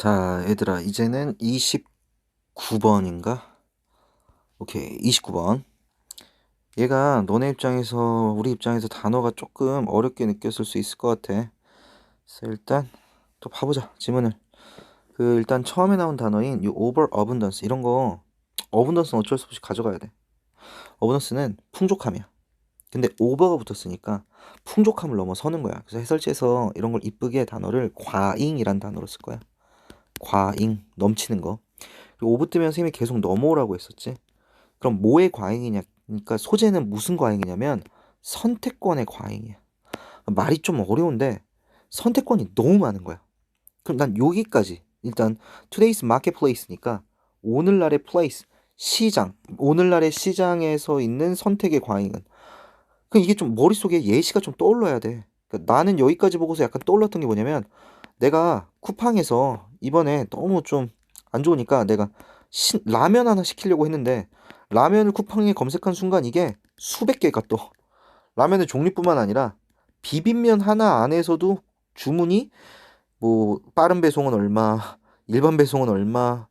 자, 얘들아, 이제는 29번인가? 오케이, 29번. 얘가 너네 입장에서, 우리 입장에서 단어가 조금 어렵게 느꼈을 수 있을 것 같아. 그래서 일단 또 봐보자, 지문을. 그, 일단 처음에 나온 단어인 이 over abundance, 이런 거, abundance는 어쩔 수 없이 가져가야 돼. abundance는 풍족함이야. 근데 over가 붙었으니까 풍족함을 넘어서는 거야. 그래서 해설지에서 이런 걸 이쁘게 단어를 과잉이란 단어로 쓸 거야. 과잉 넘치는 거. 오브 뜨면 선생님이 계속 넘어오라고 했었지. 그럼 뭐의 과잉이냐? 그러니까 소재는 무슨 과잉이냐면 선택권의 과잉이야. 말이 좀 어려운데 선택권이 너무 많은 거야. 그럼 난 여기까지 일단 today's marketplace니까 오늘날의 place 시장 오늘날의 시장에서 있는 선택의 과잉은 그 이게 좀 머릿속에 예시가 좀 떠올라야 돼. 그러니까 나는 여기까지 보고서 약간 떠올랐던 게 뭐냐면 내가 쿠팡에서 이번에 너무 좀 안 좋으니까 내가 신, 라면 하나 시키려고 했는데 라면을 쿠팡에 검색한 순간 이게 수백 개가 떠. 라면의 종류뿐만 아니라 비빔면 하나 안에서도 주문이 뭐 빠른 배송은 얼마, 일반 배송은 얼마,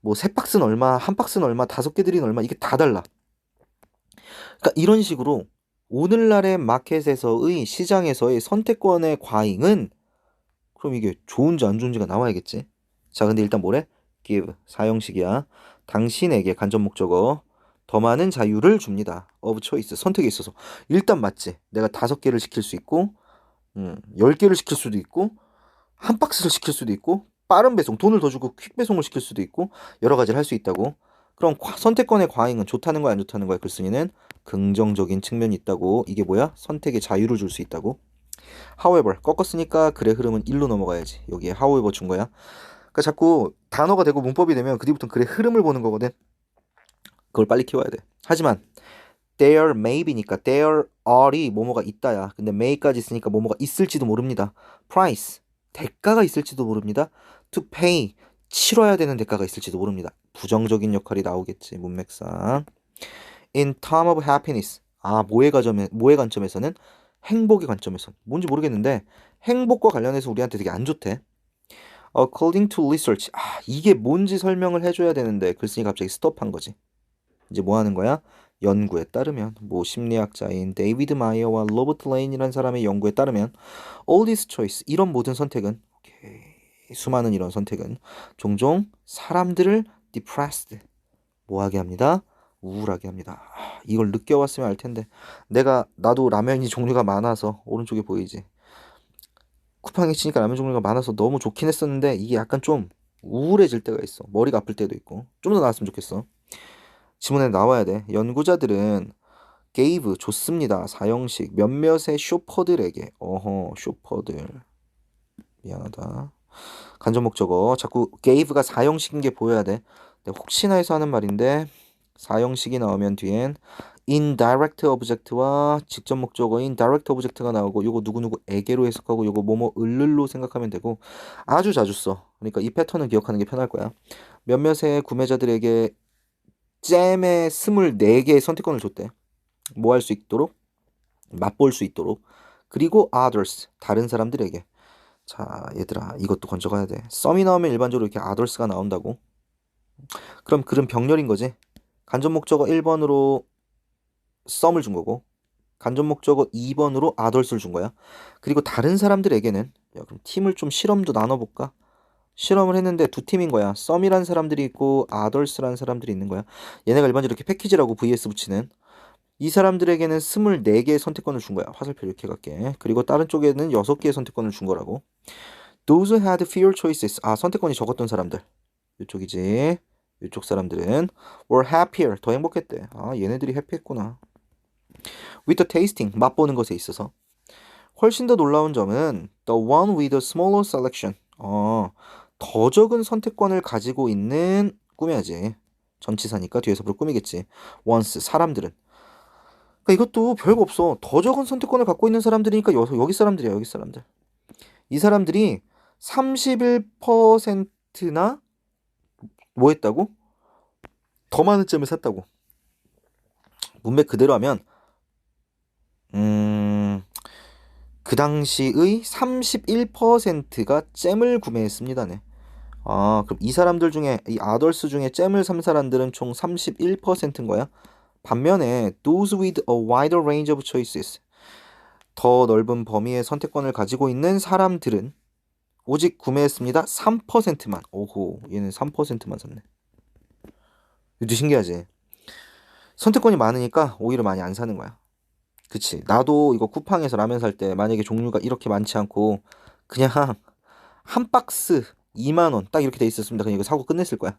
뭐 세 박스는 얼마, 한 박스는 얼마, 다섯 개 들인 얼마 이게 다 달라. 그러니까 이런 식으로 오늘날의 마켓에서의 시장에서의 선택권의 과잉은 그럼 이게 좋은지 안 좋은지가 나와야겠지. 자, 근데 일단 뭐래? give 사형식이야. 당신에게 간접 목적어 더 많은 자유를 줍니다. of choice 선택에 있어서 일단 맞지. 내가 다섯 개를 시킬 수 있고, 음, 열 개를 시킬 수도 있고, 한 박스를 시킬 수도 있고, 빠른 배송 돈을 더 주고 퀵 배송을 시킬 수도 있고 여러 가지를 할 수 있다고. 그럼 과, 선택권의 과잉은 좋다는 거야 안 좋다는 거야 글쓴이는 긍정적인 측면이 있다고. 이게 뭐야? 선택의 자유를 줄 수 있다고. however 꺾었으니까 글의 흐름은 1로 넘어가야지. 여기에 however 준 거야. 그러니까 자꾸 단어가 되고 문법이 되면 그 뒤부터 글의 흐름을 보는 거거든. 그걸 빨리 키워야 돼. 하지만 there may be니까 there are이 뭐뭐가 있다야. 근데 may까지 있으니까 뭐뭐가 있을지도 모릅니다. price 대가가 있을지도 모릅니다. to pay 치러야 되는 대가가 있을지도 모릅니다. 부정적인 역할이 나오겠지 문맥상. in term of happiness 아 뭐의 관점에 뭐의 관점에서는 행복의 관점에서 뭔지 모르겠는데 행복과 관련해서 우리한테 되게 안 좋대. According to research 아 이게 뭔지 설명을 해줘야 되는데 글쓴이 갑자기 스톱한 거지. 이제 뭐 하는 거야? 연구에 따르면 뭐 심리학자인 데이비드 마이어와 로버트 레인이라는 사람의 연구에 따르면 all these choice 이런 모든 선택은 오케이, 수많은 이런 선택은 종종 사람들을 depressed 뭐하게 합니다. 우울하게 합니다. 아, 이걸 느껴봤으면 알 텐데 내가 나도 라면이 종류가 많아서 오른쪽에 보이지. 쿠팡에 치니까 라면 종류가 많아서 너무 좋긴 했었는데 이게 약간 좀 우울해질 때가 있어. 머리가 아플 때도 있고 좀 더 나았으면 좋겠어. 지문에 나와야 돼. 연구자들은 gave 줬습니다. 사형식 몇몇의 쇼퍼들에게 어허 쇼퍼들 미안하다. 간접 목적어 자꾸 gave가 사형식인 게 보여야 돼. 혹시나 해서 하는 말인데 사형식이 나오면 뒤엔 indirect object와 직접 목적어인 direct object가 나오고 요거 누구누구에게로 해석하고 요거 뭐뭐 을를로 생각하면 되고 아주 자주 써. 그러니까 이 패턴을 기억하는 게 편할 거야. 몇몇의 구매자들에게 잼의 24개의 선택권을 줬대. 뭐 할 수 있도록? 맛볼 수 있도록. 그리고 others, 다른 사람들에게. 자, 얘들아, 이것도 건져가야 돼. 썸이 나오면 일반적으로 이렇게 others가 나온다고. 그럼 글은 병렬인 거지. 간접 목적어 1번으로 썸을 준 거고, 간접 목적어 2번으로 others를 준 거야. 그리고 다른 사람들에게는, 야, 그럼 팀을 좀 실험도 나눠볼까? 실험을 했는데 두 팀인 거야. 썸이란 사람들이 있고 아덜스란 사람들이 있는 거야. 얘네가 일반적으로 이렇게 패키지라고 vs 붙이는 이 사람들에게는 24개의 선택권을 준 거야. 화살표 이렇게 갈게. 그리고 다른 쪽에는 6개의 선택권을 준 거라고. Those had fewer choices. 아, 선택권이 적었던 사람들. 이쪽이지. 이쪽 사람들은 were happier. 더 행복했대. 아, 얘네들이 해피했구나. With the tasting. 맛보는 것에 있어서. 훨씬 더 놀라운 점은 the one with a smaller selection. 어, 더 적은 선택권을 가지고 있는 꾸며야지. 전치사니까 뒤에서 뭘 꾸미겠지. once 사람들은. 그러니까 이것도 별거 없어. 더 적은 선택권을 갖고 있는 사람들이니까 여기 사람들이야. 여기 사람들. 이 사람들이 31%나 뭐 했다고? 더 많은 잼을 샀다고. 문맥 그대로 하면 음... 그 당시의 31%가 잼을 구매했습니다 네. 아, 그럼 이 사람들 중에 이 아덜스 중에 잼을 삼 사람들은 총 31%인 거야. 반면에 those with a wider range of choices 더 넓은 범위의 선택권을 가지고 있는 사람들은 오직 구매했습니다. 3%만. 오호, 얘는 3%만 샀네. 이것도 신기하지? 선택권이 많으니까 오히려 많이 안 사는 거야. 그치. 나도 이거 쿠팡에서 라면 살 때 만약에 종류가 이렇게 많지 않고 그냥 한 박스 2만원 딱 이렇게 돼 있었습니다. 그냥 이거 사고 끝냈을 거야.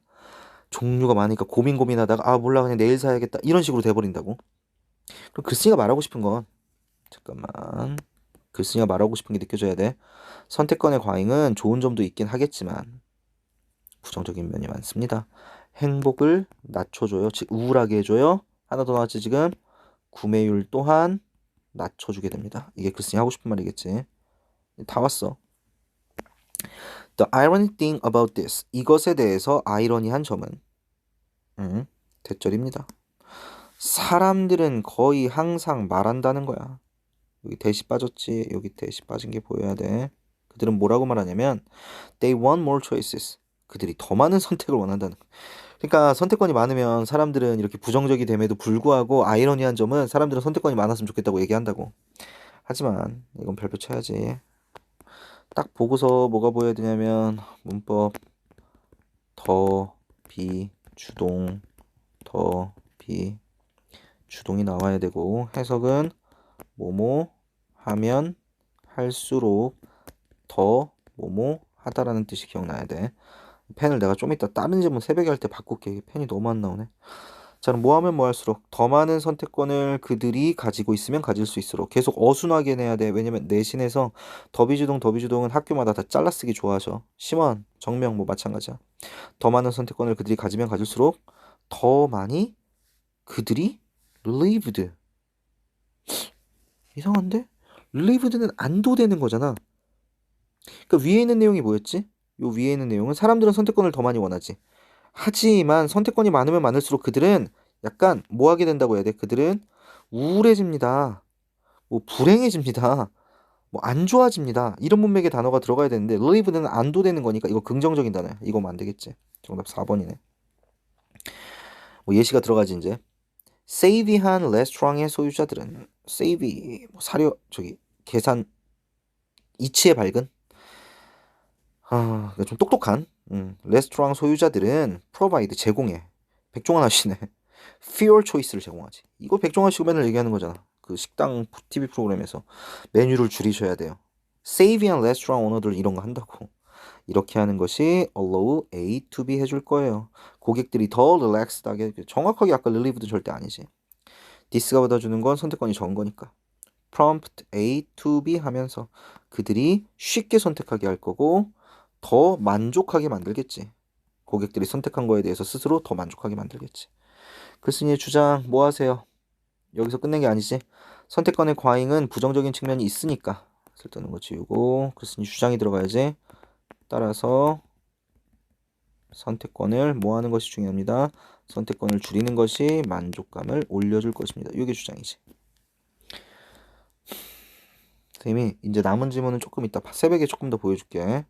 종류가 많으니까 고민 고민하다가 아 몰라 그냥 내일 사야겠다 이런 식으로 돼버린다고. 그럼 글쓴이가 말하고 싶은 건 잠깐만 글쓴이가 말하고 싶은 게 느껴져야 돼. 선택권의 과잉은 좋은 점도 있긴 하겠지만 부정적인 면이 많습니다. 행복을 낮춰줘요. 즉 우울하게 해줘요. 하나 더 나왔지 지금 구매율 또한 낮춰주게 됩니다. 이게 글쓴이 하고 싶은 말이겠지. 다 왔어. The ironic thing about this. 이것에 대해서 아이러니한 점은 음, 대절입니다. 사람들은 거의 항상 말한다는 거야. 여기 대시 빠졌지. 여기 대시 빠진 게 보여야 돼. 그들은 뭐라고 말하냐면 they want more choices. 그들이 더 많은 선택을 원한다는. 그러니까 선택권이 많으면 사람들은 이렇게 부정적이 됨에도 불구하고 아이러니한 점은 사람들은 선택권이 많았으면 좋겠다고 얘기한다고. 하지만 이건 별표 쳐야지. 딱 보고서 뭐가 보여야 되냐면 문법 더 비 주동 더 비 주동이 나와야 되고 해석은 뭐뭐 하면 할수록 더 뭐뭐 하다라는 뜻이 기억나야 돼. 펜을 내가 좀 이따 다른 질문 새벽에 할 때 바꿀게. 펜이 너무 안 나오네. 자, 뭐 하면 뭐 할수록 더 많은 선택권을 그들이 가지고 있으면 가질 수 있도록 계속 어순하게 내야 돼. 왜냐면 내신에서 더비주동 더비주동은 학교마다 다 잘라쓰기 좋아하셔. 심원, 정명 뭐 마찬가지야. 더 많은 선택권을 그들이 가지면 가질수록 더 많이 그들이 lived 이상한데? lived는 안도되는 거잖아. 그 위에 있는 내용이 뭐였지? 요 위에 있는 내용은 사람들은 선택권을 더 많이 원하지. 하지만 선택권이 많으면 많을수록 그들은 약간 뭐 하게 된다고 해야 돼? 그들은 우울해집니다. 뭐 불행해집니다. 뭐 안 좋아집니다. 이런 문맥의 단어가 들어가야 되는데 live는 안도되는 거니까 이거 긍정적인 단어야. 이거면 안 되겠지. 정답 4번이네. 뭐 예시가 들어가지 이제. 세이비한 레스토랑의 소유자들은 세이비 뭐 사료 저기 계산 이치에 밝은 아, 좀 똑똑한 음, 레스토랑 소유자들은 provide 제공해. 백종원 아씨네. fewer choice를 제공하지. 이거 백종원 씨가 맨날 얘기하는 거잖아. 그 식당 TV 프로그램에서 메뉴를 줄이셔야 돼요. save한 레스토랑 오너들 이런 거 한다고. 이렇게 하는 것이 allow A to B 해줄 거예요. 고객들이 더 relaxed하게 정확하게 아까 relieved도 절대 아니지. this가 받아주는 건 선택권이 적은 거니까. prompt A to B 하면서 그들이 쉽게 선택하게 할 거고 더 만족하게 만들겠지. 고객들이 선택한 거에 대해서 스스로 더 만족하게 만들겠지. 글쓴이의 주장 뭐 하세요? 여기서 끝낸 게 아니지. 선택권의 과잉은 부정적인 측면이 있으니까 쓸데없는 거 지우고 글쓴이 주장이 들어가야지. 따라서 선택권을 뭐 하는 것이 중요합니다. 선택권을 줄이는 것이 만족감을 올려줄 것입니다. 이게 주장이지. 선생님이 이제 남은 질문은 조금 이따 새벽에 조금 더 보여줄게.